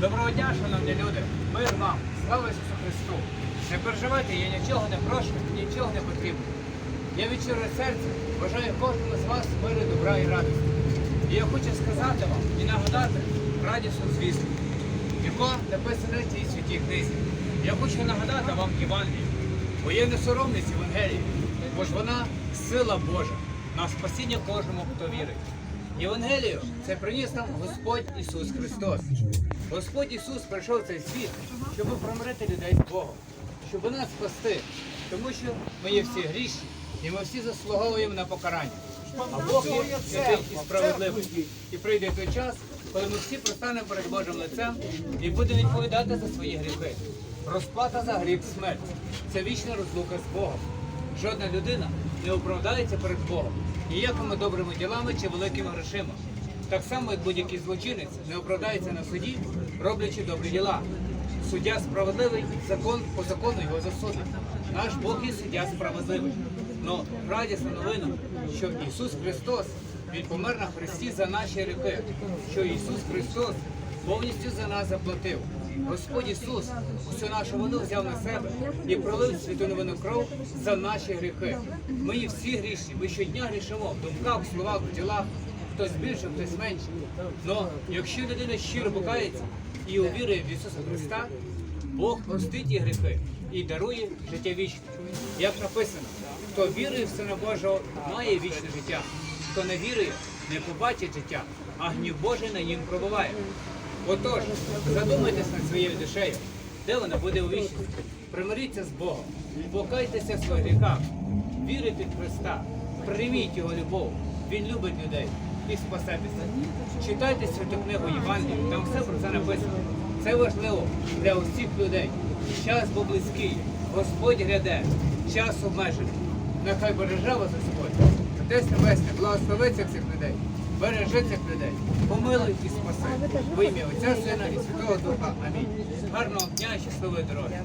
Доброго дня, шановні люди! Мир вам! Слава Ісусу Христу! Не переживайте, я нічого не прошу, нічого не потрібно. Я від щирого серця бажаю кожному з вас миру, добра і радості. І я хочу сказати вам і нагадати радісну звістку, яка написана в цій святій книзі. Я хочу нагадати вам Євангелію, бо є не соромність Євангелії, бо ж вона сила Божа на спасіння кожному, хто вірить. Євангелію це приніс нам Господь Ісус Христос. Господь Ісус прийшов в цей світ, щоб промирити людей з Богом, щоб нас спасти, тому що ми є всі грішні і ми всі заслуговуємо на покарання. А Бог є і справедливий. І прийде той час, коли ми всі пристанемо перед Божим лицем і будемо відповідати за свої гріхи. Розплата за гріх смерть це вічна розлука з Богом. Жодна людина не оправдається перед Богом ніякими добрими ділами чи великими грошима. Так само, як будь-який злочинець не оправдається на суді, роблячи добрі діла. Суддя справедливий, закон по закону його засудить. Наш Бог і суддя справедливий. Но радісна новина, що Ісус Христос Він помер на Христі за наші гріхи, що Ісус Христос повністю за нас заплатив. Господь Ісус усю нашу вину взяв на себе і пролив святу новину кров за наші гріхи. Ми є всі грішні, ми щодня грішимо в думках, в словах, в ділах, хтось більше, хтось менше. Но якщо людина щиро покається і увірує в Ісуса Христа, Бог простить її гріхи і дарує життя вічне. Як написано, хто вірує в Сина Божого, має вічне життя. Хто не вірує, не побачить життя, а гнів Божий на нім пробуває. Отож, задумайтесь над своєю душею, де вона буде у вічності. Примиріться з Богом, покайтеся в своїх гріхах, вірите в Христа, прийміть Його любов. Він любить людей і спасетеся. Читайте святу книгу Євангелію, там все про це написано. Це важливо для усіх людей. Час був близький, Господь гряде, час обмежений. Нехай береже вас Господь. Отець Небесний, благослови цих всіх людей, бережи цих людей, помилуй і спаси. В ім'я Отця, Сина і Святого Духа. Амінь. Гарного дня і щасливої дороги.